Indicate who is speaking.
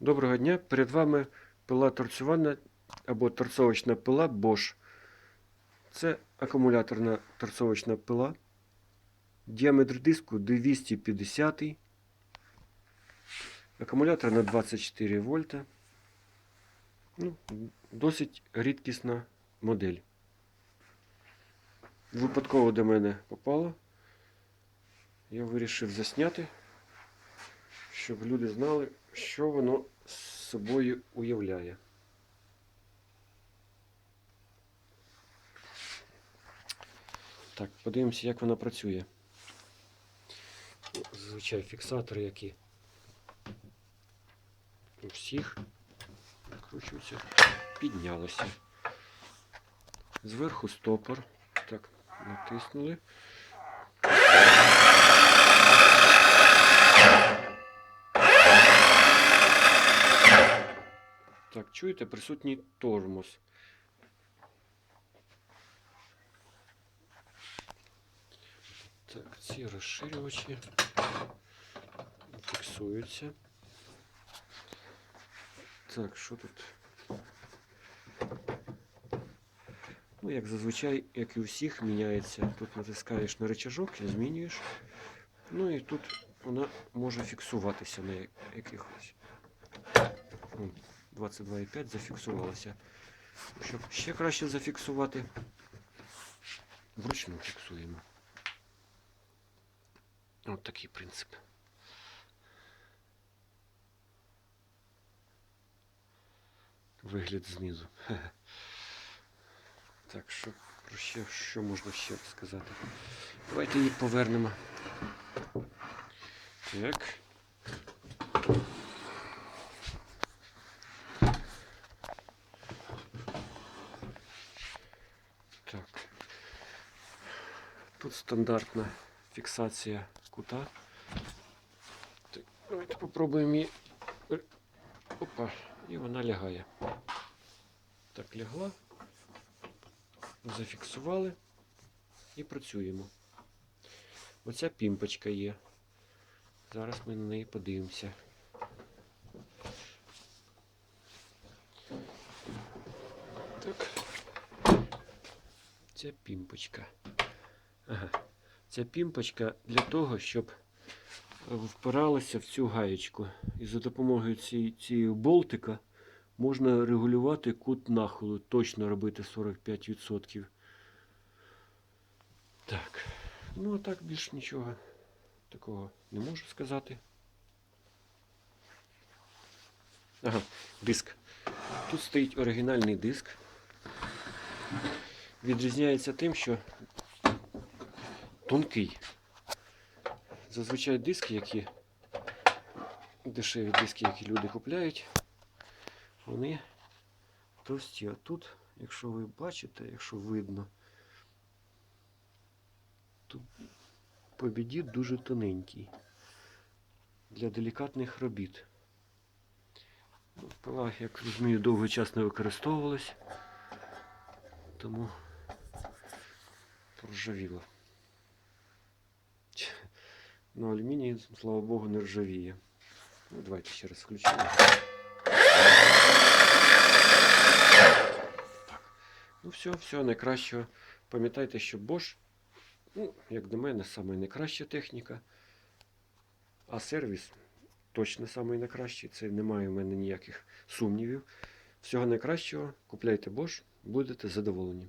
Speaker 1: Доброго дня! Перед вами пила торцювальна або торцовочна пила Bosch. Це акумуляторна торцовочна пила. Діаметр диску 250. Акумулятор на 24 вольта. Ну, досить рідкісна модель. Випадково до мене попало. Я вирішив засняти, щоб люди знали, що воно собою уявляє. Так, подивимося, як вона працює. Зазвичай фіксатори, які у всіх викручуються, піднялися. Зверху стопор. Так, натиснули. Так, чуєте, присутній тормоз. Так, ці розширювачі фіксуються. Так, що тут? Ну, як зазвичай, як і у всіх, міняється. Тут натискаєш на рычажок і змінюєш. Ну і тут вона може фіксуватися на якихось. Вон, 22,5 зафіксувалася. Щоб ще краще зафіксувати, вручну фіксуємо. От такий принцип. Вигляд знизу. Так, що про ще, що можна ще сказати? Давайте її повернемо. Так. Тут стандартна фіксація кута. Так, давайте попробуємо її. Опа, і вона лягає. Так, лягла. Зафіксували і працюємо. Оця пімпочка є. Зараз ми на неї подивимося. Так. Ця пімпочка. Ага. Ця пімпочка для того, щоб е, впиралася в цю гаєчку. І за допомогою цієї, болтика можна регулювати кут нахилу. Точно робити 45%. Так. Ну а так більш нічого такого не можу сказати. Ага, диск. Тут стоїть оригінальний диск. Відрізняється тим, що тонкий. Зазвичай диски, які дешеві диски, які люди купляють, вони товсті. А тут, якщо ви бачите, якщо видно, тут побідіт дуже тоненький для делікатних робіт. Ну, Пила, як розумію, довгий час не використовувалась, тому проржавіла. Ну, алюміній, слава Богу, не ржавіє. Ну, давайте ще раз включимо. Так. Ну, все, все, найкращого. Пам'ятайте, що Bosch, ну, як до мене, саме найкраща техніка. А сервіс точно самий найкращий. Це немає в мене ніяких сумнівів. Всього найкращого. Купляйте Bosch, будете задоволені.